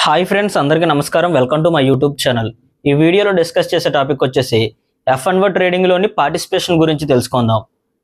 Hi friends అందరికీ నమస్కారం. Welcome to my YouTube channel. ఈ వీడియోలో డిస్కస్ చేసే టాపిక్ వచ్చేసి ఎఫ్ అండ్ ట్రేడింగ్లోని పార్టిసిపేషన్ గురించి తెలుసుకుందాం.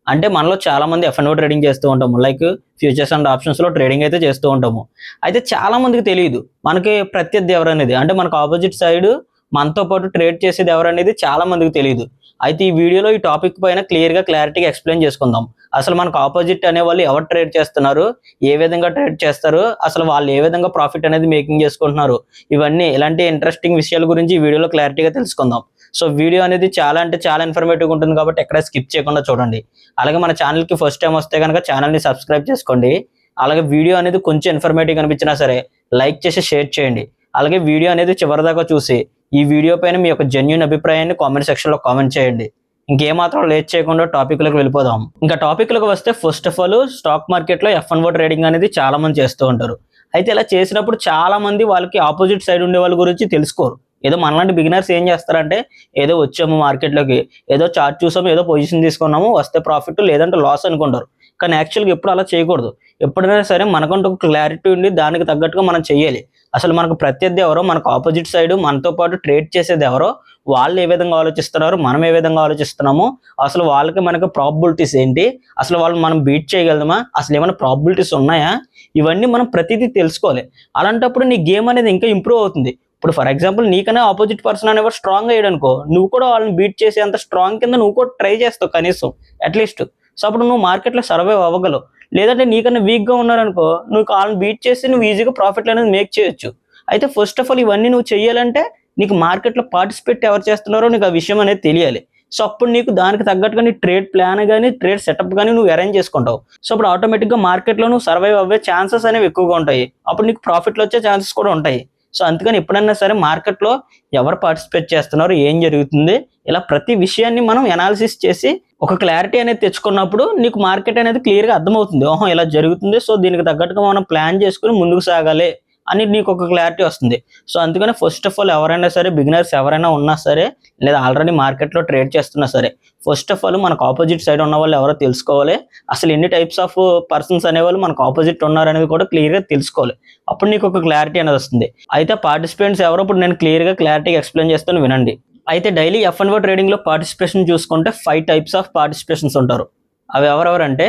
అంటే మనలో చాలా మంది ఎఫ్ అండ్ ట్రేడింగ్ చేస్తూ ఉంటాము. లైక్ ఫ్యూచర్స్ అండ్ ఆప్షన్స్లో ట్రేడింగ్ అయితే చేస్తూ ఉంటాము. అయితే చాలామందికి తెలియదు. మనకి ప్రత్యర్థి ఎవరనేది. అంటే మనకు ఆపోజిట్ సైడ్ మనతో పాటు ట్రేడ్ చేసేది ఎవరనేది చాలా మందికి తెలియదు అయితే ఈ వీడియోలో ఈ టాపిక్ పైన క్లియర్గా క్లారిటీగా ఎక్స్ప్లెయిన్ చేసుకుందాం. అసలు మనకు ఆపోజిట్ అనే వాళ్ళు ఎవరు ట్రేడ్ చేస్తున్నారు? ఏ విధంగా ట్రేడ్ చేస్తారు? అసలు వాళ్ళు ఏ విధంగా ప్రాఫిట్ అనేది మేకింగ్ చేసుకుంటున్నారు? ఇవన్నీ ఇలాంటి ఇంట్రెస్టింగ్ విషయాల గురించి ఈ వీడియోలో క్లారిటీగా తెలుసుకుందాం. సో వీడియో అనేది చాలా అంటే చాలా ఇన్ఫర్మేటివ్ ఉంటుంది కాబట్టి ఎక్కడ స్కిప్ చేయకుండా చూడండి. అలాగే మన ఛానల్కి ఫస్ట్ టైం వస్తే కనుక ఛానల్ని సబ్స్క్రైబ్ చేసుకోండి. అలాగే వీడియో అనేది కొంచెం ఇన్ఫర్మేటివ్ కనిపించినా సరే లైక్ చేసి షేర్ చేయండి. అలాగే వీడియో అనేది చివరిదాకా చూసి ఈ వీడియో పైన మీ యొక్క జెన్యున్ అభిప్రాయాన్ని కామెంట్ సెక్షన్లో కామెంట్ చేయండి. ఇంకేమాత్రం లేట్ చేయకుండా టాపిక్లకు వెళ్ళిపోదాం. ఇంకా టాపిక్లకు వస్తే ఫస్ట్ ఆఫ్ ఆల్ స్టాక్ మార్కెట్లో ఎఫ్ అండ్ ట్రేడింగ్ అనేది చాలా మంది చేస్తూ ఉంటారు. అయితే ఇలా చేసినప్పుడు చాలా మంది వాళ్ళకి ఆపోజిట్ సైడ్ ఉండే వాళ్ళ గురించి తెలుసుకోరు. ఏదో మనలాంటి బిగినర్స్ ఏం చేస్తారంటే ఏదో వచ్చాము మార్కెట్లోకి ఏదో చార్ట్ చూసాము ఏదో పొజిషన్ తీసుకున్నాము వస్తే ప్రాఫిట్ లేదంటే లాస్ అనుకుంటారు. కానీ యాక్చువల్గా ఎప్పుడు అలా చేయకూడదు. ఎప్పుడైనా సరే మనకంటూ క్లారిటీ ఉండి దానికి తగ్గట్టుగా మనం చేయాలి అసలు మనకు ప్రత్యర్థి ఎవరో మనకు ఆపోజిట్ సైడ్ మనతో పాటు ట్రేడ్ చేసేది ఎవరో వాళ్ళు ఏ విధంగా ఆలోచిస్తున్నారు మనం ఏ విధంగా ఆలోచిస్తున్నాము అసలు వాళ్ళకి మనకు ప్రాబిలిటీస్ ఏంటి అసలు వాళ్ళు మనం బీట్ చేయగలమా అసలు ఏమైనా ప్రాబిలిటీస్ ఉన్నాయా ఇవన్నీ మనం ప్రతిదీ తెలుసుకోవాలి. అలాంటప్పుడు నీ గేమ్ అనేది ఇంకా ఇంప్రూవ్ అవుతుంది. ఇప్పుడు ఫర్ ఎగ్జాంపుల్ నీకనే ఆపోజిట్ పర్సన్ అనేవారు స్ట్రాంగ్ అయ్యాడనుకో నువ్వు కూడా వాళ్ళని బీట్ చేసే అంత స్ట్రాంగ్ కింద నువ్వు కూడా ట్రై చేస్తావు కనీసం అట్లీస్ట్ సో అప్పుడు నువ్వు మార్కెట్లో సర్వైవ్ అవ్వగలవు. లేదంటే నీకన్నా వీక్గా ఉన్నారనుకో నువ్వు వాళ్ళని బీట్ చేసి నువ్వు ఈజీగా ప్రాఫిట్ అనేది మేక్ చేయొచ్చు. అయితే ఫస్ట్ ఆఫ్ ఆల్ ఇవన్నీ నువ్వు చేయాలంటే నీకు మార్కెట్లో పార్టిసిపేట్ ఎవరు చేస్తున్నారో నీకు ఆ విషయం అనేది తెలియాలి. సో అప్పుడు నీకు దానికి తగ్గట్టుగా నీ ట్రేడ్ ప్లాన్ కానీ ట్రేడ్ సెటప్ కానీ నువ్వు అరేంజ్ చేసుకుంటావు. సో అప్పుడు ఆటోమేటిక్గా మార్కెట్లో నువ్వు సర్వైవ్ అవ్వే ఛాన్సెస్ అనేవి ఎక్కువగా ఉంటాయి. అప్పుడు నీకు ప్రాఫిట్లు వచ్చే ఛాన్సెస్ కూడా ఉంటాయి. సో అందుకని ఎప్పుడైనా సరే మార్కెట్లో ఎవరు పార్టిసిపేట్ చేస్తున్నారు ఏం జరుగుతుంది ఇలా ప్రతి విషయాన్ని మనం ఎనాలిసిస్ చేసి ఒక క్లారిటీ అనేది తెచ్చుకున్నప్పుడు నీకు మార్కెట్ అనేది క్లియర్గా అర్థమవుతుంది. ఓహో ఇలా జరుగుతుంది సో దీనికి తగ్గట్టుగా మనం ప్లాన్ చేసుకుని ముందుకు సాగాలి. అని నీకు ఒక క్లారిటీ వస్తుంది. సో అందుకని ఫస్ట్ ఆఫ్ ఆల్ ఎవరైనా సరే బిగినర్స్ ఎవరైనా ఉన్నా సరే లేదా ఆల్రెడీ మార్కెట్లో ట్రేడ్ చేస్తున్నా సరే ఫస్ట్ ఆఫ్ ఆల్ మనకు ఆపోజిట్ సైడ్ ఉన్న వాళ్ళు ఎవరో తెలుసుకోవాలి. అసలు ఎన్ని టైప్స్ ఆఫ్ పర్సన్స్ అనేవాళ్ళు మనకు ఆపోజిట్ ఉన్నారనేది కూడా క్లియర్గా తెలుసుకోవాలి. అప్పుడు నీకు ఒక క్లారిటీ అనేది వస్తుంది. అయితే పార్టిసిపెంట్స్ ఎవరో ఇప్పుడు నేను క్లియర్గా క్లారిటీగా ఎక్స్ప్లెయిన్ చేస్తాను వినండి. అయితే డైలీ ఎఫ్ అండ్ ట్రేడింగ్లో పార్టిసిపేషన్ చూసుకుంటే ఫైవ్ టైప్స్ ఆఫ్ పార్టిసిపేషన్స్ ఉంటారు. అవి ఎవరెవరంటే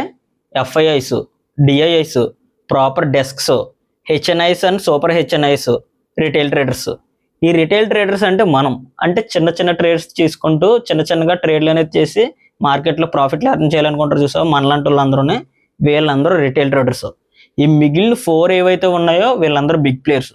FIIs DIIs proper desks HNIs and super HNIs retail traders ఈ రిటైల్ ట్రేడర్స్ అంటే మనం అంటే చిన్న చిన్న ట్రేడ్స్ తీసుకుంటూ చిన్న చిన్నగా ట్రేడ్లు అనేది చేసి మార్కెట్లో ప్రాఫిట్లు అర్న్ చేయాలనుకుంటారు చూసావు? మనలాంటి వాళ్ళందరూనే వీళ్ళందరూ రిటైల్ ట్రేడర్స్ ఈ మిగిలిన ఫోర్ ఏవైతే ఉన్నాయో వీళ్ళందరూ బిగ్ ప్లేయర్స్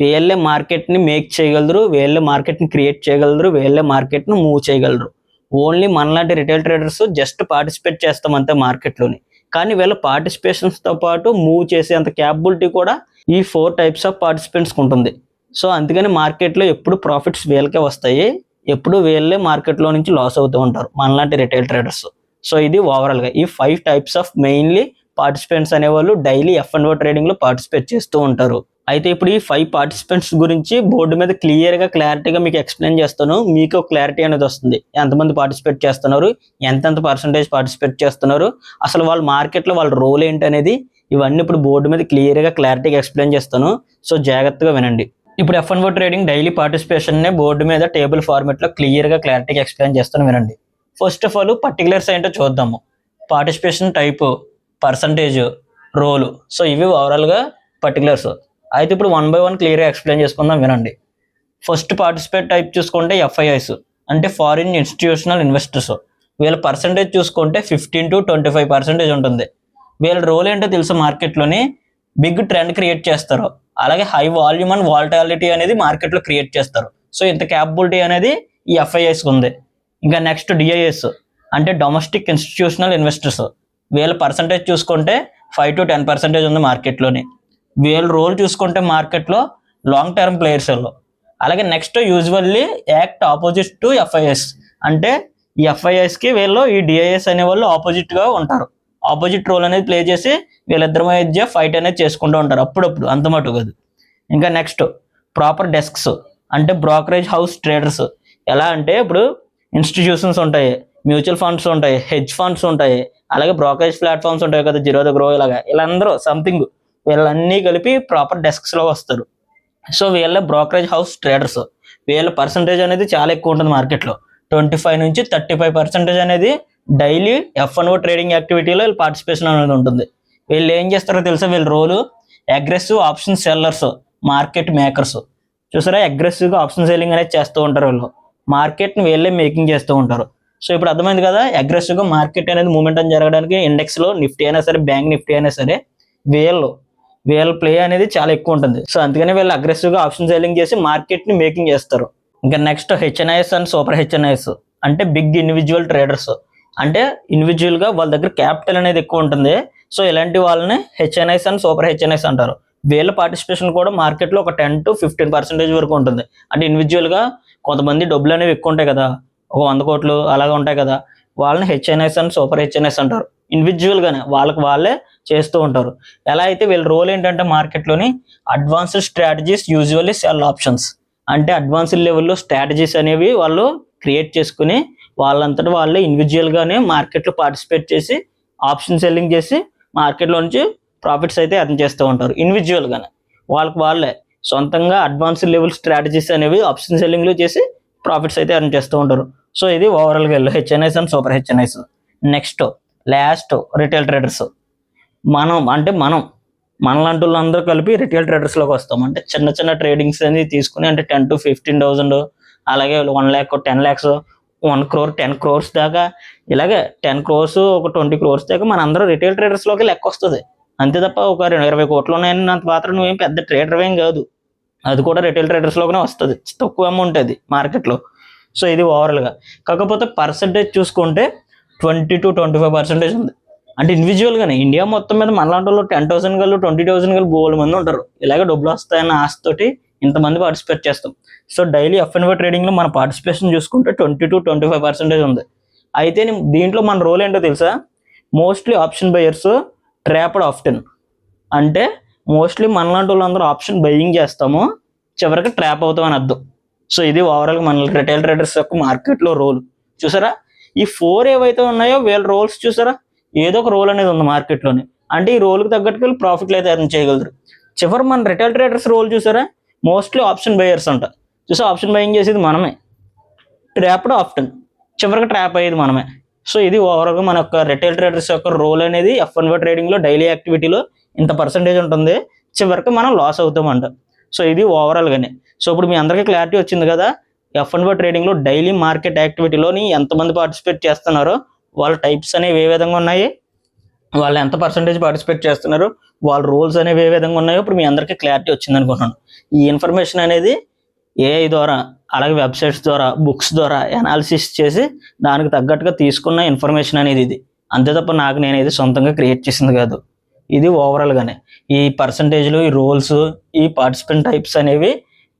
వీళ్ళే మార్కెట్ని మేక్ చేయగలరు వీళ్ళే మార్కెట్ని క్రియేట్ చేయగలరు వీళ్ళే మార్కెట్ను మూవ్ చేయగలరు. ఓన్లీ మనలాంటి రిటైల్ ట్రేడర్స్ జస్ట్ పార్టిసిపేట్ చేస్తాం అంతే మార్కెట్లోని కానీ వీళ్ళ పార్టిసిపేషన్స్తో పాటు మూవ్ చేసే అంత క్యాపబిలిటీ కూడా ఈ ఫోర్ టైప్స్ ఆఫ్ పార్టిసిపెంట్స్కి ఉంటుంది. సో అందుకని మార్కెట్లో ఎప్పుడు ప్రాఫిట్స్ వీళ్ళకే వస్తాయి. ఎప్పుడు వీళ్ళే మార్కెట్లో నుంచి లాస్ అవుతూ ఉంటారు మనలాంటి రిటైల్ ట్రేడర్స్ సో ఇది ఓవరాల్గా ఈ five types of mainly participants అనేవాళ్ళు డైలీ ఎఫ్ అండ్ ఓ ట్రేడింగ్లో పార్టిసిపేట్ చేస్తూ ఉంటారు. అయితే ఇప్పుడు ఈ ఫైవ్ పార్టిసిపెంట్స్ గురించి బోర్డు మీద క్లియర్గా క్లారిటీగా మీకు ఎక్స్ప్లెయిన్ చేస్తాను. మీకు క్లారిటీ అనేది వస్తుంది. ఎంతమంది పార్టిసిపేట్ చేస్తున్నారు? ఎంతెంత పర్సంటేజ్ పార్టిసిపేట్ చేస్తున్నారు? అసలు వాళ్ళ మార్కెట్లో వాళ్ళ రోల్ ఏంటి అనేది ఇవన్నీ ఇప్పుడు బోర్డు మీద క్లియర్గా క్లారిటీగా ఎక్స్ప్లెయిన్ చేస్తాను. సో జాగ్రత్తగా వినండి. ఇప్పుడు F and O trading daily పార్టిసిపేషన్ని board మీద టేబుల్ ఫార్మెట్లో క్లియర్గా క్లారిటీగా ఎక్స్ప్లెయిన్ చేస్తాను వినండి. ఫస్ట్ ఆఫ్ ఆల్ పర్టికులర్స్ ఏంటో చూద్దాము. Participation type percentage role so ఇవి ఓవరాల్గా పర్టికులర్స్ అయితే ఇప్పుడు వన్ బై వన్ క్లియర్గా ఎక్స్ప్లెయిన్ చేసుకుందాం వినండి. ఫస్ట్ పార్టిసిపేట్ టైప్ చూసుకుంటే ఎఫ్ఐఐస్ అంటే ఫారిన్ ఇన్స్టిట్యూషనల్ ఇన్వెస్టర్స్ వీళ్ళ పర్సంటేజ్ చూసుకుంటే fifteen to twenty five percentage ఉంటుంది. వీళ్ళ రోల్ ఏంటో తెలుసు మార్కెట్లోని బిగ్ ట్రెండ్ క్రియేట్ చేస్తారు. అలాగే హై వాల్యూమ్ అండ్ వాల్టాలిటీ అనేది మార్కెట్లో క్రియేట్ చేస్తారు. సో ఇంత క్యాపబిలిటీ అనేది ఈ ఎఫ్ఐఐస్కి ఉంది. ఇంకా నెక్స్ట్ డిఐఎస్ అంటే డొమెస్టిక్ ఇన్స్టిట్యూషనల్ ఇన్వెస్టర్స్ వీళ్ళ పర్సంటేజ్ చూసుకుంటే ఫైవ్ టు టెన్ పర్సెంటేజ్ ఉంది మార్కెట్లోని వీళ్ళ రోల్ చూసుకుంటే మార్కెట్లో లాంగ్ టర్మ్ ప్లేయర్స్లో అలాగే next usually act opposite to FIIs అంటే ఈ ఎఫ్ఐఎస్కి వీళ్ళు ఈ డిఐఎస్ అనే వాళ్ళు ఆపోజిట్గా ఉంటారు. ఆపోజిట్ రోల్ అనేది ప్లే చేసి వీళ్ళిద్దరి మధ్య ఫైట్ అనేది చేసుకుంటూ ఉంటారు. అప్పుడప్పుడు అంత మటు కాదు. ఇంకా నెక్స్ట్ ప్రాపర్ డెస్క్స్ అంటే బ్రోకరేజ్ హౌస్ ట్రేడర్స్ ఎలా అంటే ఇప్పుడు ఇన్స్టిట్యూషన్స్ ఉంటాయి మ్యూచువల్ ఫండ్స్ ఉంటాయి హెడ్జ్ ఫండ్స్ ఉంటాయి అలాగే బ్రోకరేజ్ ప్లాట్ఫామ్స్ ఉంటాయి కదా జీరో ద గ్రో ఇలాగా. వీళ్ళందరూ సంథింగ్ వీళ్ళన్నీ కలిపి ప్రాపర్ డెస్క్స్లో వస్తారు. సో వీళ్ళ బ్రోకరేజ్ హౌస్ ట్రేడర్స్ వీళ్ళ పర్సంటేజ్ అనేది చాలా ఎక్కువ ఉంటుంది మార్కెట్లో ట్వంటీ ఫైవ్ నుంచి థర్టీ ఫైవ్ పర్సెంటేజ్ అనేది డైలీ ఎఫ్ ట్రేడింగ్ యాక్టివిటీలో వీళ్ళు పార్టిసిపేషన్ అనేది ఉంటుంది. వీళ్ళు ఏం చేస్తారో తెలుసా? వీళ్ళ role aggressive option sellers market makers చూసారా? అగ్రెసివ్గా ఆప్షన్ సెల్లింగ్ అనేది చేస్తూ ఉంటారు వీళ్ళు. మార్కెట్ని వీళ్ళే మేకింగ్ చేస్తూ ఉంటారు. సో ఇప్పుడు అర్థమైంది కదా? అగ్రెసివ్గా మార్కెట్ అనేది మూమెంట్ అని జరగడానికి ఇండెక్స్లో నిఫ్టీ అయినా సరే బ్యాంక్ నిఫ్టీ అయినా సరే వీళ్ళు వీళ్ళ ప్లే అనేది చాలా ఎక్కువ ఉంటుంది. సో అందుకని వీళ్ళు అగ్రెసివ్గా ఆప్షన్ సెల్లింగ్ చేసి మార్కెట్ని మేకింగ్ చేస్తారు. ఇంకా next HNIs and super HNIs అంటే బిగ్ ఇండివిజువల్ ట్రేడర్స్ అంటే ఇండివిజువల్గా గా వాళ్ళ దగ్గర క్యాపిటల్ అనేది ఎక్కువ ఉంటుంది. సో ఇలాంటి వాళ్ళని హెచ్ఎన్ఐస్ అండ్ సూపర్ హెచ్ఎన్ఐస్ అంటారు. వీళ్ళ పార్టిసిపేషన్ కూడా మార్కెట్లో ఒక టెన్ టు ఫిఫ్టీన్ పర్సెంటేజ్ వరకు ఉంటుంది. అంటే ఇండివిజువల్గా గా కొంతమంది డబ్బులు అనేవి ఎక్కువ ఉంటాయి కదా. ఒక వంద కోట్లు అలాగే ఉంటాయి కదా. వాళ్ళని హెచ్ఎన్ఐస్ అండ్ సూపర్ హెచ్ఎన్ఐస్ అంటారు. ఇండివిజువల్గానే గానే వాళ్ళకి వాళ్ళే చేస్తూ ఉంటారు. ఎలా అయితే వీళ్ళ రోల్ ఏంటంటే మార్కెట్లోని advanced strategies usually sell options అంటే అడ్వాన్స్డ్ లెవెల్లో స్ట్రాటజీస్ అనేవి వాళ్ళు క్రియేట్ చేసుకుని వాళ్ళంతటా వాళ్ళే ఇండివిజువల్గానే మార్కెట్లో పార్టిసిపేట్ చేసి ఆప్షన్ సెల్లింగ్ చేసి మార్కెట్లో నుంచి ప్రాఫిట్స్ అయితే ఎర్న్ చేస్తూ ఉంటారు. ఇండివిజువల్గానే వాళ్ళకి వాళ్ళే సొంతంగా అడ్వాన్స్డ్ లెవెల్ స్ట్రాటజీస్ అనేవి ఆప్షన్ సెల్లింగ్లో చేసి ప్రాఫిట్స్ అయితే ఎర్న్ చేస్తూ ఉంటారు. సో ఇది ఓవరాల్గా వెళ్ళు HNIs and super HNIs next last retail traders మనం అంటే మనం మనలాంటి వాళ్ళందరూ కలిపి రిటైల్ ట్రేడర్స్లోకి వస్తాం. అంటే చిన్న చిన్న ట్రేడింగ్స్ అనేది తీసుకుని అంటే టెన్ టు ఫిఫ్టీన్ థౌసండ్ అలాగే one lakh ten lakhs one crore ten crores దాకా ఇలాగే టెన్ క్రోర్స్ ఒక ట్వంటీ క్రోర్స్ దాకా మన అందరూ రిటైల్ ట్రేడర్స్లోకి లెక్క వస్తుంది. అంతే తప్ప ఒక రెండు ఇరవై కోట్లు ఉన్నాయని అంత మాత్రం నువ్వేం పెద్ద ట్రేడర్ ఏం కాదు. అది కూడా రిటైల్ ట్రేడర్స్లోనే వస్తుంది. తక్కువ అమౌంట్ అది మార్కెట్లో సో ఇది ఓవరాల్గా కాకపోతే పర్సంటేజ్ చూసుకుంటే twenty to twenty five percentage ఉంది. అంటే ఇండివిజువల్గానే ఇండియా మొత్తం మీద మనలాంటి వాళ్ళు టెన్ థౌసండ్ గల్లు ట్వంటీ థౌసండ్ గల్లు బోల్ మంది ఉంటారు. ఇలాగే డబ్బులు వస్తాయన్న ఆశతోటి ఇంతమంది పార్టిసిపేట్ చేస్తాం. సో డైలీ ఎఫ్ అండ్ ట్రేడింగ్లో మన పార్టిసిపేషన్ చూసుకుంటే twenty to twenty five percentage ఉంది. అయితే దీంట్లో మన రోల్ ఏంటో తెలుసా? Mostly option buyers trapped often. అంటే మోస్ట్లీ మనలాంటి వాళ్ళందరూ ఆప్షన్ బయింగ్ చేస్తాము. చివరికి ట్రాప్ అవుతాం అని అర్థం. సో ఇది ఓవరాల్గా మన రిటైల్ ట్రేడర్స్ యొక్క మార్కెట్లో రోల్ చూసారా? ఈ ఫోర్ ఏవైతే ఉన్నాయో వీళ్ళ రోల్స్ చూసారా? ఏదో ఒక రోల్ అనేది ఉంది మార్కెట్లోనే. అంటే ఈ రోల్కి తగ్గట్టుకు వీళ్ళు ప్రాఫిట్లు అయితే ఎర్న్ చేయగలరు. చివరి మన రిటైల్ ట్రేడర్స్ రోల్ చూసారా? మోస్ట్లీ ఆప్షన్ బయర్స్ అంట. చూసా ఆప్షన్ బయింగ్ చేసేది మనమే. ట్రాప్డ్ ఆప్షన్ చివరికి ట్రాప్ అయ్యేది మనమే. సో ఇది ఓవరాల్గా మన యొక్క రిటైల్ ట్రేడర్స్ యొక్క రోల్ అనేది ఎఫ్ వన్ ట్రేడింగ్లో డైలీ యాక్టివిటీలో ఇంత పర్సంటేజ్ ఉంటుంది. చివరికి మనం లాస్ అవుతామంట. సో ఇది ఓవరాల్గానే సో ఇప్పుడు మీ అందరికీ క్లారిటీ వచ్చింది కదా. ఎఫ్ అండ్ ట్రేడింగ్లో డైలీ మార్కెట్ యాక్టివిటీలోని ఎంతమంది పార్టిసిపేట్ చేస్తున్నారో వాళ్ళ టైప్స్ అనేవి ఏ విధంగా ఉన్నాయి? వాళ్ళు ఎంత పర్సంటేజ్ పార్టిసిపేట్ చేస్తున్నారు? వాళ్ళ రోల్స్ అనేవి ఏ విధంగా ఉన్నాయో ఇప్పుడు మీ అందరికీ క్లారిటీ వచ్చింది అనుకుంటున్నాను. ఈ ఇన్ఫర్మేషన్ అనేది ఏఐ ద్వారా అలాగే వెబ్సైట్స్ ద్వారా బుక్స్ ద్వారా అనాలిసిస్ చేసి దానికి తగ్గట్టుగా తీసుకున్న ఇన్ఫర్మేషన్ అనేది ఇది. అంతే తప్ప నాకు నేను ఇది సొంతంగా క్రియేట్ చేసింది కాదు. ఇది ఓవరాల్గానే ఈ పర్సంటేజ్లు ఈ రోల్స్ ఈ పార్టిసిపెంట్ టైప్స్ అనేవి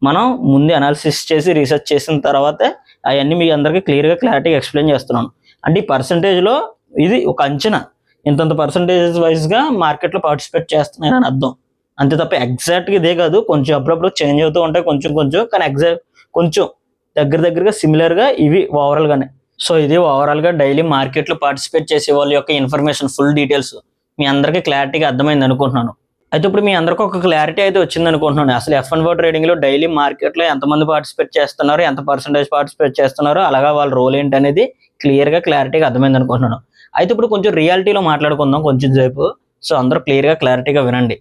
మనం ముందే అనాలిసిస్ చేసి రీసెర్చ్ చేసిన తర్వాత అవన్నీ మీ అందరికీ క్లియర్గా క్లారిటీగా ఎక్స్ప్లెయిన్ చేస్తున్నాను. అంటే ఈ పర్సంటేజ్లో ఇది ఒక అంచనా. ఇంతంత పర్సంటేజ్ వైజ్గా మార్కెట్లో పార్టిసిపేట్ చేస్తున్నారని అర్థం. అంతే తప్ప ఎగ్జాక్ట్గా ఇదే కాదు కొంచెం అప్పుడప్పుడు చేంజ్ అవుతూ ఉంటాయి కొంచెం కొంచెం కానీ ఎగ్జాక్ట్ కొంచెం దగ్గర దగ్గరగా సిమిలర్గా ఇవి ఓవరాల్గానే సో ఇది ఓవరాల్గా డైలీ మార్కెట్లో పార్టిసిపేట్ చేసే వాళ్ళ యొక్క ఇన్ఫర్మేషన్ ఫుల్ డీటెయిల్స్ మీ అందరికీ క్లారిటీగా అర్థమైంది అనుకుంటున్నాను. అయితే ఇప్పుడు మీ అందరికీ ఒక క్లారిటీ అయితే వచ్చింది అనుకుంటున్నాను అసలు ఎఫ్ అండ్ ట్రేడింగ్లో డైలీ మార్కెట్లో ఎంతమంది పార్టిసిపేట్ చేస్తున్నారు ఎంత పర్సెంటేజ్ పార్టిసిపేట్ చేస్తున్నారు అలాగా వాళ్ళ రోల్ ఏంటి అనేది క్లియర్గా క్లారిటీగా అర్థమైంది అనుకుంటున్నాను. అయితే ఇప్పుడు కొంచెం రియాలిటీలో మాట్లాడుకుందాం కొంచెం సేపు. సో అందరూ క్లియర్గా క్లారిటీగా వినండి.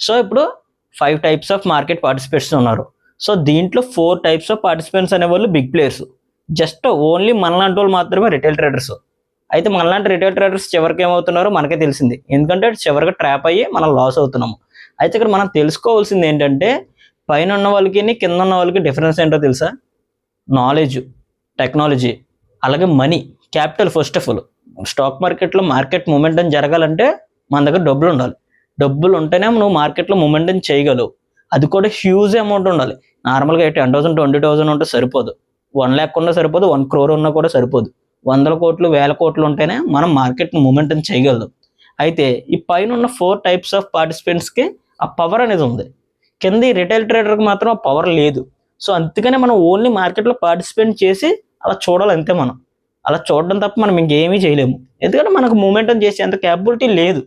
సో ఇప్పుడు five types of market participates ఉన్నారు. సో దీంట్లో ఫోర్ టైప్స్ ఆఫ్ పార్టిసిపెంట్స్ అనేవాళ్ళు బిగ్ ప్లేయర్స్ జస్ట్ ఓన్లీ మనలాంటి వాళ్ళు మాత్రమే రిటైల్ ట్రేడర్స్ అయితే మనలాంటి రిటైల్ ట్రేడర్స్ చివరికి ఏమవుతున్నారో మనకే తెలిసింది. ఎందుకంటే చివరికి ట్రాప్ అయ్యి మనం లాస్ అవుతున్నాము. అయితే ఇక్కడ మనం తెలుసుకోవాల్సింది ఏంటంటే పైన ఉన్న వాళ్ళకి కింద ఉన్న వాళ్ళకి డిఫరెన్స్ ఏంటో తెలుసా? నాలెడ్జ్ టెక్నాలజీ అలాగే money capital first of all stock మార్కెట్లో మార్కెట్ మూమెంటం జరగాలంటే మన దగ్గర డబ్బులు ఉండాలి. డబ్బులు ఉంటేనే నువ్వు మార్కెట్లో మూమెంటం చేయగలవు. అది కూడా హ్యూజ్ అమౌంట్ ఉండాలి. నార్మల్గా టెన్ థౌసండ్ ట్వంటీ థౌసండ్ ఉంటే సరిపోదు. వన్ ల్యాక్ ఉన్నా సరిపోదు వన్ క్రోర్ ఉన్నా కూడా సరిపోదు. వందల కోట్లు వేల కోట్లు ఉంటేనే మనం మార్కెట్ మూమెంటం చేయగలం అయితే ఈ పైన ఉన్న ఫోర్ టైప్స్ ఆఫ్ పార్టిసిపెంట్స్కి ఆ పవర్ అనేది ఉంది. కింద రిటైల్ ట్రేడర్కి మాత్రం ఆ పవర్ లేదు. సో అందుకనే మనం ఓన్లీ మార్కెట్లో పార్టిసిపేట్ చేసి అలా చూడాలి అంతే మనం. అలా చూడడం తప్ప మనం ఇంకేమీ చేయలేము. ఎందుకంటే మనకు మూమెంటం చేసే అంత క్యాపబిలిటీ లేదు.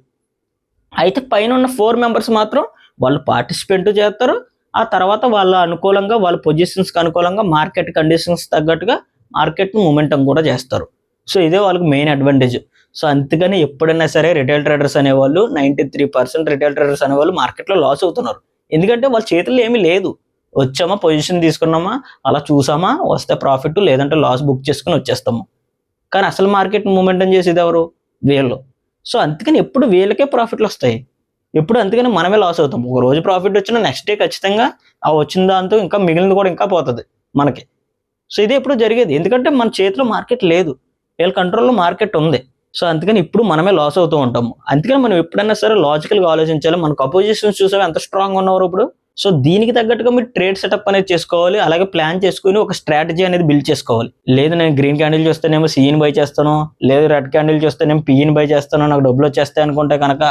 అయితే పైన ఉన్న ఫోర్ మెంబర్స్ మాత్రం వాళ్ళు పార్టిసిపేట్ చేస్తారు. ఆ తర్వాత వాళ్ళ అనుకూలంగా వాళ్ళ పొజిషన్స్కి అనుకూలంగా మార్కెట్ కండిషన్స్ తగ్గట్టుగా మార్కెట్ను మూమెంటం కూడా చేస్తారు. సో ఇదే వాళ్ళకి మెయిన్ అడ్వాంటేజ్ సో అందుకని ఎప్పుడైనా సరే రిటైల్ ట్రేడర్స్ అనేవాళ్ళు ninety three percent retail traders అనేవాళ్ళు మార్కెట్లో లాస్ అవుతున్నారు. ఎందుకంటే వాళ్ళ చేతుల్లో ఏమీ లేదు. వచ్చామా పొజిషన్ తీసుకున్నామా అలా చూసామా వస్తే ప్రాఫిట్ లేదంటే లాస్ బుక్ చేసుకుని వచ్చేస్తాము. కానీ అసలు మార్కెట్ మూమెంటం చేసేది ఎవరు? వీళ్ళు. సో అందుకని ఎప్పుడు వీళ్ళకే ప్రాఫిట్లు వస్తాయి. ఎప్పుడు అందుకని మనమే లాస్ అవుతాం. ఒక రోజు ప్రాఫిట్ వచ్చినా నెక్స్ట్ డే ఖచ్చితంగా ఆ వచ్చిన దాంతో ఇంకా మిగిలింది కూడా ఇంకా పోతుంది మనకి. సో ఇది ఎప్పుడు జరిగేది. ఎందుకంటే మన చేతిలో మార్కెట్ లేదు. వీళ్ళ కంట్రోల్లో మార్కెట్ ఉంది. సో అందుకని ఇప్పుడు మనమే లాస్ అవుతూ ఉంటాము. అందుకని మనం ఎప్పుడైనా సరే లాజికల్గా ఆలోచించాలి. మనకు అపోజిషన్స్ చూసావు ఎంత స్ట్రాంగ్ ఉన్నారు ఇప్పుడు? సో దీనికి తగ్గట్టుగా మీరు ట్రేడ్ సెటప్ అనేది చేసుకోవాలి. అలాగే ప్లాన్ చేసుకుని ఒక స్ట్రాటజీ అనేది బిల్డ్ చేసుకోవాలి. లేదు నేను గ్రీన్ క్యాండిల్ చూస్తేనేమో సీని బై చేస్తాను. లేదు రెడ్ క్యాండిల్ చూస్తేనేమో పిఈని బై చేస్తాను. నాకు డబ్బులు వచ్చేస్తాయి అనుకుంటే కనుక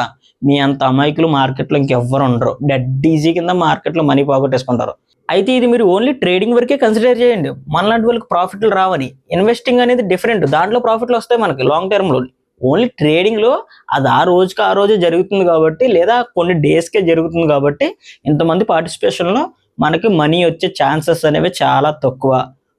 మీ అంత అమాయకులు మార్కెట్లో ఇంకెవ్వరు ఉండరు. డెడ్ ఈజీ కింద మార్కెట్లో మనీ పోగొట్టేసుకుంటారు అయితే ఇది మీరు ఓన్లీ ట్రేడింగ్ వరకే కన్సిడర్ చేయండి. మనలాంటి వాళ్ళకి ప్రాఫిట్లు రావని. ఇన్వెస్టింగ్ అనేది డిఫరెంట్ దాంట్లో ప్రాఫిట్లు వస్తాయి మనకి లాంగ్ టర్మ్లో ఓన్లీ ట్రేడింగ్లో అది ఆ రోజుకి ఆ రోజే జరుగుతుంది కాబట్టి లేదా కొన్ని డేస్కే జరుగుతుంది కాబట్టి ఇంతమంది పార్టిసిపేషన్లో మనకి మనీ వచ్చే ఛాన్సెస్ అనేవి చాలా తక్కువ.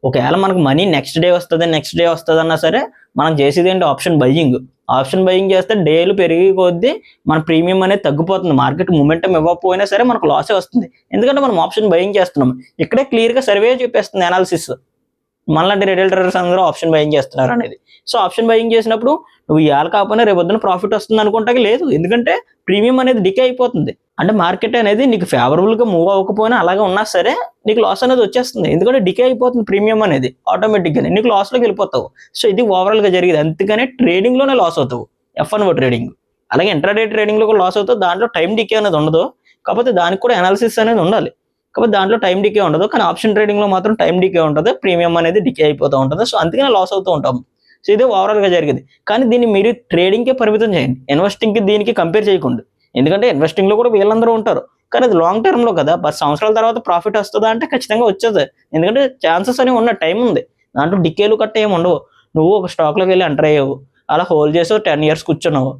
ఒకవేళ మనకు మనీ నెక్స్ట్ డే వస్తుంది నెక్స్ట్ డే వస్తుంది అన్నా సరే మనం చేసేది ఏంటి? ఆప్షన్ బయ్యింగ్ ఆప్షన్ బయింగ్ చేస్తే డేలు పెరిగి కొద్దీ మన ప్రీమియం అనేది తగ్గిపోతుంది. మార్కెట్ మూమెంటం ఇవ్వకపోయినా సరే మనకు లాసే వస్తుంది. ఎందుకంటే మనం ఆప్షన్ బయింగ్ చేస్తున్నాం ఇక్కడే క్లియర్గా సర్వే చూపిస్తుంది అనాలిసిస్. మనలాంటి రిటైల్ ట్రేడర్స్ అందరూ ఆప్షన్ బయింగ్ చేస్తున్నారు అనేది. సో ఆప్షన్ బయింగ్ చేసినప్పుడు నువ్వు ఇవాళ కాకపోయినా రేపు పొద్దున ప్రాఫిట్ వస్తుంది అనుకుంటాకి లేదు. ఎందుకంటే ప్రీమియం అనేది డికే అయిపోతుంది. అంటే మార్కెట్ అనేది నీకు ఫేవరబుల్గా గా మూవ్ అవ్వకపోయినా అలాగే ఉన్నా సరే నీకు లాస్ అనేది వచ్చేస్తుంది. ఎందుకంటే డికే అయిపోతుంది ప్రీమియం అనేది ఆటోమేటిక్గానే నీకు లాస్లోకి వెళ్ళిపోతావు. సో ఇది ఓవరాల్గా గా జరిగేది. అందుకనే ట్రేడింగ్లోనే లోనే లాస్ అవుతావు. ఎఫ్ అన్ ట్రేడింగ్ అలాగే ఇంటర్డే ట్రేడింగ్లో కూడా లాస్ అవుతావు. దాంట్లో టైం డికే అనేది ఉండదు. కాకపోతే దానికి కూడా అనాలిసిస్ అనేది ఉండాలి. కాబట్టి దాంట్లో టైం డికే ఉండదు. కానీ ఆప్షన్ ట్రేడింగ్లో మాత్రం టైం డికే ఉంటుంది. ప్రీమియం అనేది డికే అయిపోతూ ఉంటుంది. సో అందుకనే లాస్ అవుతూ ఉంటాం. సో ఇది ఓవరాల్గా జరిగేది. కానీ దీన్ని మీరు ట్రేడింగ్కే పరిమితం చేయండి. ఇన్వెస్టింగ్కి దీనికి కంపేర్ చేయకుండా. ఎందుకంటే ఇన్వెస్టింగ్లో కూడా వీళ్ళందరూ ఉంటారు. కానీ అది లాంగ్ టర్మ్లో కదా. పది సంవత్సరాల తర్వాత ప్రాఫిట్ వస్తుందా అంటే ఖచ్చితంగా వచ్చేది. ఎందుకంటే ఛాన్సెస్ అనేవి ఉన్న టైం ఉంది. దాంట్లో డికేలు కట్ట ఏమి ఉండవు. నువ్వు ఒక స్టాక్లోకి వెళ్ళి ఎంటర్ అయ్యావు. అలా హోల్డ్ చేసావు. టెన్ ఇయర్స్ కూర్చున్నావు.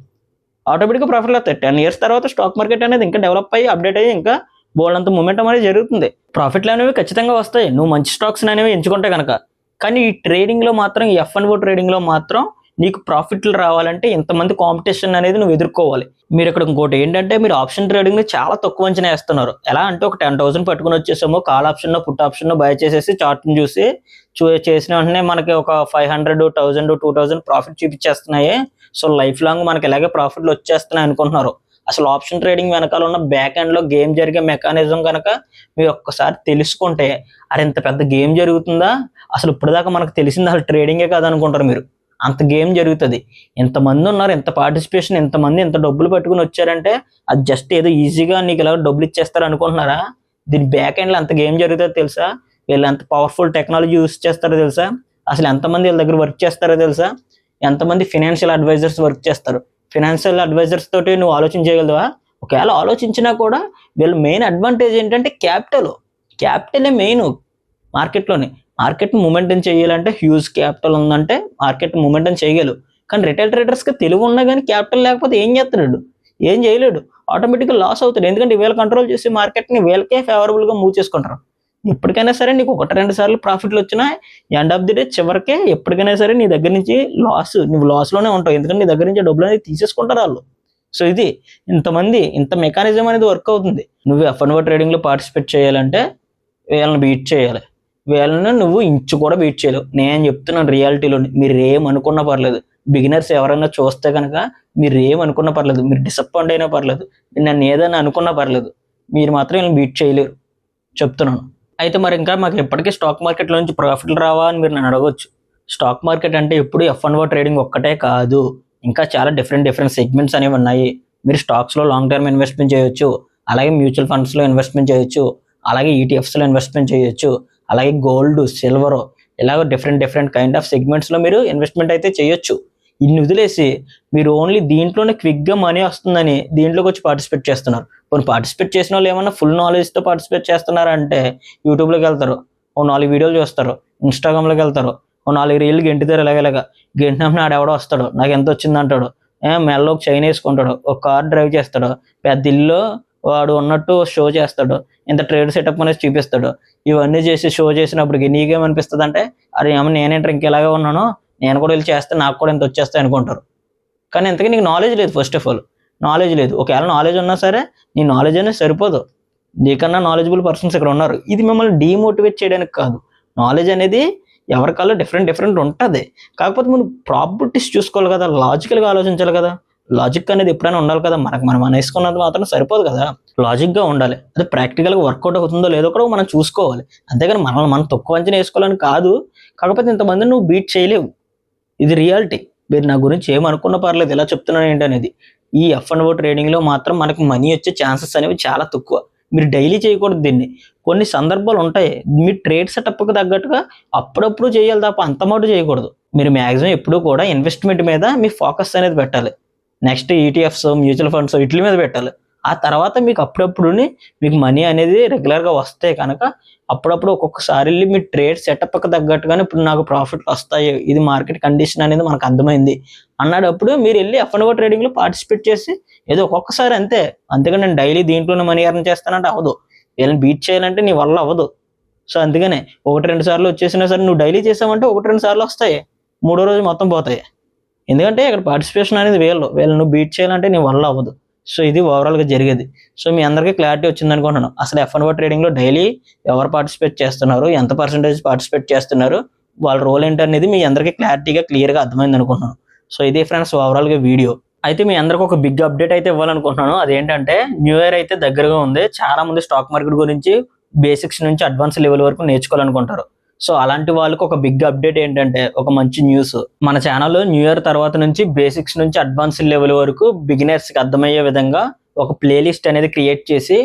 ఆటోమేటిక్గా ప్రాఫిట్లు వస్తాయి. టెన్ ఇయర్స్ తర్వాత స్టాక్ మార్కెట్ అనేది ఇంకా డెవలప్ అయ్యి అప్డేట్ అయ్యి ఇంకా బోల్డ్ అంత మూమెంటం అనేది జరుగుతుంది. ప్రాఫిట్లు అనేవి ఖచ్చితంగా వస్తాయి. నువ్వు మంచి స్టాక్స్ అనేవి ఎంచుకుంటే కనుక కానీ ఈ ట్రేడింగ్లో మాత్రం ఈ ఎఫ్ అండ్ ఓ ట్రేడింగ్లో మాత్రం నీకు ప్రాఫిట్లు రావాలంటే ఇంతమంది కాంపిటీషన్ అనేది నువ్వు ఎదుర్కోవాలి. మీరు ఇక్కడ ఇంకోటి ఏంటంటే మీరు ఆప్షన్ ట్రేడింగ్ చాలా తక్కువ అంచనా వేస్తున్నారు. ఎలా అంటే ఒక టెన్ థౌసండ్ పట్టుకుని వచ్చేసామో. Call option put option buy చేసేసి చార్ట్ని చూసి చూ చేసిన వెంటనే మనకి ఒక five hundred thousand two thousand profit చూపించేస్తున్నాయి. So life long మనకి ఇలాగే ప్రాఫిట్లు వచ్చేస్తున్నాయి అనుకుంటున్నారు. అసలు ఆప్షన్ ట్రేడింగ్ వెనకాల ఉన్న బ్యాక్ ఎండ్లో గేమ్ జరిగే మెకానిజం కనుక మీరు ఒక్కసారి తెలుసుకుంటే అరే ఇంత పెద్ద గేమ్ జరుగుతుందా? అసలు ఇప్పటిదాకా మనకు తెలిసింది అసలు ట్రేడింగే కాదనుకుంటారు మీరు. అంత గేమ్ జరుగుతుంది. ఎంతమంది ఉన్నారు ఎంత పార్టిసిపేషన్ ఎంతమంది ఎంత డబ్బులు పట్టుకుని వచ్చారంటే అది జస్ట్ ఏదో ఈజీగా నీకు ఇలా డబ్బులు ఇచ్చేస్తారు అనుకుంటున్నారా? దీని బ్యాక్ ఎండ్లో అంత గేమ్ జరుగుతుందో తెలుసా? వీళ్ళు ఎంత పవర్ఫుల్ టెక్నాలజీ యూస్ చేస్తారో తెలుసా? అసలు ఎంతమంది వీళ్ళ దగ్గర వర్క్ చేస్తారో తెలుసా? ఎంతమంది ఫినాన్షియల్ అడ్వైజర్స్ వర్క్ చేస్తారు? ఫినాన్షియల్ అడ్వైజర్స్ తోటి నువ్వు ఆలోచించగలవా ఒకవేళ ఆలోచించినా కూడా వీళ్ళ మెయిన్ అడ్వాంటేజ్ ఏంటంటే క్యాపిటల్ క్యాపిటలే మెయిన్ మార్కెట్లోనే మార్కెట్ మూమెంటం చేయాలంటే హ్యూజ్ క్యాపిటల్ ఉందంటే మార్కెట్ మూమెంటం చేయగలవు. కానీ రిటైల్ ట్రేడర్స్కి తెలివి ఉన్నా కానీ క్యాపిటల్ లేకపోతే ఏం చేస్తున్నాడు ఏం చేయలేడు? ఆటోమేటిక్గా లాస్ అవుతాడు. ఎందుకంటే వీళ్ళు కంట్రోల్ చేసి మార్కెట్ని వీళ్ళకే ఫేవరబుల్గా మూవ్ చేసుకుంటారు. ఎప్పటికైనా సరే నీకు ఒకటి రెండు సార్లు ప్రాఫిట్లు వచ్చినా ఎండ్ ఆఫ్ ది డే చివరికే ఎప్పటికైనా సరే నీ దగ్గర నుంచి లాస్ నువ్వు లాస్లోనే ఉంటావు. ఎందుకంటే నీ దగ్గర నుంచి డబ్బులు అనేది తీసేసుకుంటారు వాళ్ళు. సో ఇది ఇంతమంది ఇంత మెకానిజం అనేది వర్క్ అవుతుంది. నువ్వు ఎఫ్ అండ్ ట్రేడింగ్లో పార్టిసిపేట్ చేయాలంటే వీళ్ళని బీట్ చేయాలి. వీళ్ళని నువ్వు ఇంచు కూడా బీట్ చేయలేవు. నేను చెప్తున్నాను రియాలిటీలో మీరు ఏం అనుకున్నా పర్లేదు. బిగినర్స్ ఎవరైనా చూస్తే కనుక మీరు ఏం అనుకున్నా పర్లేదు. మీరు డిసప్పాయింట్ అయినా పర్లేదు. నన్ను ఏదైనా అనుకున్నా పర్లేదు. మీరు మాత్రం వీళ్ళని బీట్ చేయలేరు. చెప్తున్నాను. అయితే మరి ఇంకా మాకు ఎప్పటికీ స్టాక్ మార్కెట్లో నుంచి ప్రాఫిట్లు రావా అని మీరు నన్ను అడగవచ్చు స్టాక్ మార్కెట్ అంటే ఇప్పుడు ఎఫ్ అండ్ ఓ ట్రేడింగ్ ఒక్కటే కాదు. ఇంకా చాలా డిఫరెంట్ డిఫరెంట్ సెగ్మెంట్స్ అనేవి ఉన్నాయి. మీరు స్టాక్స్లో లాంగ్ టర్మ్ ఇన్వెస్ట్మెంట్ చేయొచ్చు. అలాగే మ్యూచువల్ ఫండ్స్లో ఇన్వెస్ట్మెంట్ చేయొచ్చు. అలాగే ఈటీఎఫ్స్లో ఇన్వెస్ట్మెంట్ చేయొచ్చు. అలాగే గోల్డ్ సిల్వర్ ఇలాగ డిఫరెంట్ డిఫరెంట్ కైండ్ ఆఫ్ సెగ్మెంట్స్లో మీరు ఇన్వెస్ట్మెంట్ అయితే చేయొచ్చు. ఇన్ని వదిలేసి మీరు ఓన్లీ దీంట్లోనే క్విక్గా మనీ వస్తుందని దీంట్లోకి వచ్చి పార్టిసిపేట్ చేస్తున్నారు. కొన్ని పార్టిసిపేట్ చేసిన వాళ్ళు ఏమన్నా ఫుల్ నాలెడ్జ్తో పార్టిసిపేట్ చేస్తున్నారంటే యూట్యూబ్లోకి వెళ్తారు ఓ నాలుగు వీడియోలు చూస్తారు ఇన్స్టాగ్రామ్లోకి వెళ్తారు ఓ నాలుగు రీళ్ళు గెంటుతారు ఎలాగెలాగా గెంటినప్పుడు నాడు ఎవడో వస్తాడు నాకు ఎంత వచ్చింది అంటాడు. మెల్లో ఒక చైన్ వేసుకుంటాడు ఒక కార్ డ్రైవ్ చేస్తాడు పెద్ద ఇల్లు వాడు ఉన్నట్టు షో చేస్తాడు ఇంత ట్రేడ్ సెటప్ అనేది చూపిస్తాడు. ఇవన్నీ చేసి షో చేసినప్పటికి నీకేమనిపిస్తుంది అంటే అరే ఏమో నేనేంటి ఇంకెలాగే ఉన్నాను నేను కూడా వెళ్ళి చేస్తే నాకు కూడా ఇంత వచ్చేస్తాయి అనుకుంటారు. కానీ ఇంతకీ నీకు నాలెడ్జ్ లేదు ఫస్ట్ ఆఫ్ ఆల్ నాలెడ్జ్ లేదు. ఒకవేళ నాలెడ్జ్ ఉన్నా సరే నీ నాలెడ్జ్ అనేది సరిపోదు. నీకన్నా నాలెడ్జబుల్ పర్సన్స్ ఇక్కడ ఉన్నారు. ఇది మిమ్మల్ని డీమోటివేట్ చేయడానికి కాదు. నాలెడ్జ్ అనేది ఎవరికల్లా డిఫరెంట్ డిఫరెంట్ ఉంటుంది. కాకపోతే మనం ప్రాపర్టీస్ చూసుకోవాలి కదా లాజికల్గా ఆలోచించాలి కదా. లాజిక్ అనేది ఎప్పుడైనా ఉండాలి కదా. మనకు మనం వేసుకున్నది మాత్రం సరిపోదు కదా. లాజిక్గా ఉండాలి. అది ప్రాక్టికల్గా వర్కౌట్ అవుతుందో లేదో కూడా మనం చూసుకోవాలి. అంతేగాని మనల్ని మనం తక్కువ అంచనా వేసుకోవాలని కాదు. కాకపోతే ఇంతమంది నువ్వు బీట్ చేయలేవు. ఇది రియాలిటీ. మీరు నా గురించి ఏమనుకున్న పర్లేదు ఇలా చెప్తున్నాను ఏంటి అనేది ఈ ఎఫ్ అండ్ ఓ ట్రేడింగ్లో మాత్రం మనకు మనీ వచ్చే ఛాన్సెస్ అనేవి చాలా తక్కువ. మీరు డైలీ చేయకూడదు దీన్ని. కొన్ని సందర్భాలు ఉంటాయి. మీ ట్రేడ్ సెటప్కి తగ్గట్టుగా అప్పుడప్పుడు చేయాలి తప్ప అంత చేయకూడదు. మీరు మ్యాక్సిమం ఎప్పుడూ కూడా ఇన్వెస్ట్మెంట్ మీద మీ ఫోకస్ అనేది పెట్టాలి. నెక్స్ట్ ఈటీఎఫ్స్ మ్యూచువల్ ఫండ్స్ వీటి మీద పెట్టాలి. ఆ తర్వాత మీకు అప్పుడప్పుడుని మీకు మనీ అనేది రెగ్యులర్గా వస్తే కనుక అప్పుడప్పుడు ఒక్కొక్కసారి వెళ్ళి మీ ట్రేడ్ సెటప్కి తగ్గట్టుగానే ఇప్పుడు నాకు ప్రాఫిట్లు వస్తాయి. ఇది మార్కెట్ కండిషన్ అనేది మనకు అర్థమైంది. అన్నాడప్పుడు మీరు వెళ్ళి ఎఫ్ అండ్ ట్రేడింగ్లో పార్టిసిపేట్ చేసి ఏదో ఒక్కొక్కసారి అంతే. అంతేగాని నేను డైలీ దీంట్లోనే మనీ ఎర్న్ చేస్తానంటే అవ్వదు. వీళ్ళని బీట్ చేయాలంటే నీ వల్ల అవ్వదు. సో అందుకనే ఒకటి రెండు సార్లు వచ్చేసినా సరే నువ్వు డైలీ చేసావంటే ఒకటి రెండు సార్లు వస్తాయి. మూడో రోజు మొత్తం పోతాయి. ఎందుకంటే ఇక్కడ పార్టిసిపేషన్ అనేది వీళ్ళు వీళ్ళు నువ్వు బీట్ చేయాలంటే నీ వల్ల అవ్వదు. సో ఇది ఓవరాల్గా జరిగేది. సో మీ అందరికీ క్లారిటీ వచ్చింది అనుకుంటున్నాను. అసలు ఎఫ్ అండ్ ట్రేడింగ్లో డైలీ ఎవరు పార్టిసిపేట్ చేస్తున్నారు? ఎంత పర్సెంటేజ్ పార్టిసిపేట్ చేస్తున్నారు? వాళ్ళ రోల్ ఏంటి అనేది మీ అందరికీ క్లారిటీగా క్లియర్గా అర్థమైంది అనుకుంటున్నాను. సో ఇదే ఫ్రెండ్స్ ఓవరాల్గా వీడియో అయితే మీ అందరికి ఒక బిగ్ అప్డేట్ అయితే ఇవ్వాలనుకుంటున్నాను. అదేంటంటే న్యూ ఇయర్ అయితే దగ్గరగా ఉంది. చాలా మంది స్టాక్ మార్కెట్ గురించి బేసిక్స్ నుంచి అడ్వాన్స్ లెవెల్ వరకు నేర్చుకోవాలనుకుంటారు. సో అలాంటి వాళ్ళకి ఒక బిగ్ అప్డేట్ ఏంటంటే ఒక మంచి న్యూస్ మన ఛానల్లో న్యూ ఇయర్ తర్వాత నుంచి బేసిక్స్ నుంచి అడ్వాన్స్ లెవెల్ వరకు బిగినర్స్కి అర్థమయ్యే విధంగా ఒక ప్లేలిస్ట్ అనేది క్రియేట్ చేసి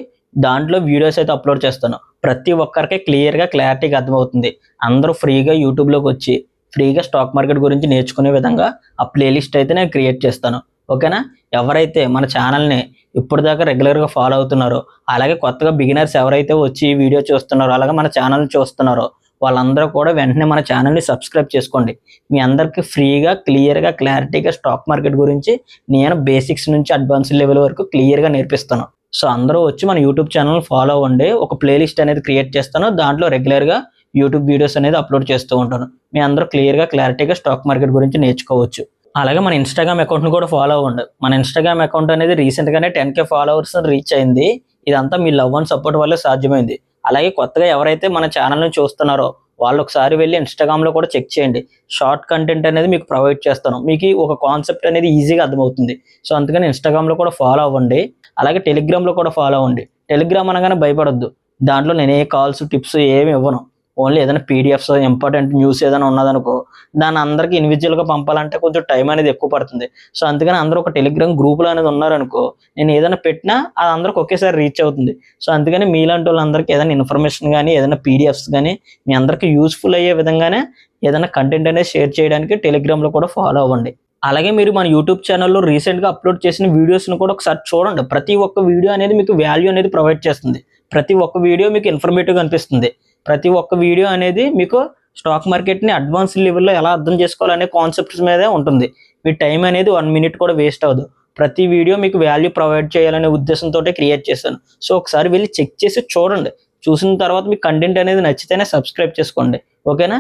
దాంట్లో వీడియోస్ అయితే అప్లోడ్ చేస్తాను. ప్రతి ఒక్కరికి క్లియర్గా క్లారిటీగా అర్థమవుతుంది. అందరూ ఫ్రీగా యూట్యూబ్లోకి వచ్చి ఫ్రీగా స్టాక్ మార్కెట్ గురించి నేర్చుకునే విధంగా ఆ ప్లేలిస్ట్ అయితే నేను క్రియేట్ చేస్తాను. ఓకేనా ఎవరైతే మన ఛానల్ని ఇప్పటిదాకా రెగ్యులర్గా ఫాలో అవుతున్నారో అలాగే కొత్తగా బిగినర్స్ ఎవరైతే వచ్చి వీడియో చూస్తున్నారో అలాగే మన ఛానల్ చూస్తున్నారో వాళ్ళందరూ కూడా వెంటనే మన ఛానల్ని సబ్స్క్రైబ్ చేసుకోండి. మీ అందరికీ ఫ్రీగా క్లియర్గా క్లారిటీగా స్టాక్ మార్కెట్ గురించి నేను బేసిక్స్ నుంచి అడ్వాన్స్ లెవెల్ వరకు క్లియర్గా నేర్పిస్తాను. సో అందరూ వచ్చి మన యూట్యూబ్ ఛానల్ ఫాలో అవ్వండి. ఒక ప్లేలిస్ట్ అనేది క్రియేట్ చేస్తాను. దాంట్లో రెగ్యులర్గా యూట్యూబ్ వీడియోస్ అనేది అప్లోడ్ చేస్తూ ఉంటాను. మీ అందరూ క్లియర్గా క్లారిటీగా స్టాక్ మార్కెట్ గురించి నేర్చుకోవచ్చు. అలాగే మన ఇన్స్టాగ్రామ్ అకౌంట్ని కూడా ఫాలో అవ్వండి. మన ఇన్స్టాగ్రామ్ అకౌంట్ అనేది రీసెంట్గానే టెన్ కే ఫాలోవర్స్ రీచ్ అయింది. ఇదంతా మీ లవ్ అండ్ సపోర్ట్ వల్లే సాధ్యమైంది. అలాగే కొత్తగా ఎవరైతే మన ఛానల్ని చూస్తున్నారో వాళ్ళు ఒకసారి వెళ్ళి ఇన్స్టాగ్రామ్లో కూడా చెక్ చేయండి. షార్ట్ కంటెంట్ అనేది మీకు ప్రొవైడ్ చేస్తాను. మీకు ఒక కాన్సెప్ట్ అనేది ఈజీగా అర్థమవుతుంది. సో అందుకని ఇన్స్టాగ్రామ్లో కూడా ఫాలో అవ్వండి. అలాగే టెలిగ్రామ్లో కూడా ఫాలో అవ్వండి. టెలిగ్రామ్ అనగానే భయపడొద్దు. దాంట్లో నేను ఏ కాల్స్ టిప్స్ ఏమి ఇవ్వను. ఓన్లీ ఏదైనా పీడిఎఫ్స్ ఇంపార్టెంట్ న్యూస్ ఏదైనా ఉన్నదనుకో దాన్ని అందరికి ఇండివిజువల్గా పంపాలంటే కొంచెం టైం అనేది ఎక్కువ పడుతుంది. సో అందుకని అందరూ ఒక టెలిగ్రామ్ గ్రూప్లో అనేది ఉన్నారనుకో నేను ఏదైనా పెట్టినా అది అందరికి ఒకేసారి రీచ్ అవుతుంది. సో అందుకని మీలాంటి వాళ్ళందరికీ ఏదైనా ఇన్ఫర్మేషన్ కానీ ఏదైనా పీడిఎఫ్స్ కానీ మీ అందరికీ యూస్ఫుల్ అయ్యే విధంగానే ఏదైనా కంటెంట్ అనేది షేర్ చేయడానికి టెలిగ్రామ్లో కూడా ఫాలో అవ్వండి. అలాగే మీరు మన యూట్యూబ్ ఛానల్లో రీసెంట్గా అప్లోడ్ చేసిన వీడియోస్ని కూడా ఒకసారి చూడండి. ప్రతి ఒక్క వీడియో అనేది మీకు వాల్యూ అనేది ప్రొవైడ్ చేస్తుంది. ప్రతి ఒక్క వీడియో మీకు ఇన్ఫర్మేటివ్గా అనిపిస్తుంది. ప్రతి ఒక్క వీడియో అనేది మీకు స్టాక్ మార్కెట్ని అడ్వాన్స్ లెవెల్లో ఎలా అర్థం చేసుకోవాలనే కాన్సెప్ట్స్ మీదే ఉంటుంది. మీ టైం అనేది వన్ మినిట్ కూడా వేస్ట్ అవ్వదు. ప్రతి వీడియో మీకు వాల్యూ ప్రొవైడ్ చేయాలనే ఉద్దేశంతో క్రియేట్ చేశాను. సో ఒకసారి వెళ్ళి చెక్ చేసి చూడండి. చూసిన తర్వాత మీకు కంటెంట్ అనేది నచ్చితేనే సబ్స్క్రైబ్ చేసుకోండి. ఓకేనా?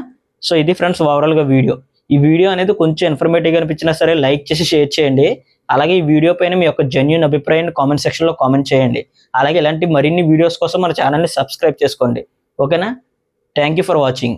సో ఇది ఫ్రెండ్స్ ఓవరాల్గా వీడియో. ఈ వీడియో అనేది కొంచెం ఇన్ఫర్మేటివ్గా అనిపించినా సరే లైక్ చేసి షేర్ చేయండి. అలాగే ఈ వీడియో పైన మీ యొక్క జెన్యున్ అభిప్రాయాన్ని కామెంట్ సెక్షన్లో కామెంట్ చేయండి. అలాగే ఇలాంటి మరిన్ని వీడియోస్ కోసం మన ఛానల్ని సబ్స్క్రైబ్ చేసుకోండి. ఓకేనా? Thank you for watching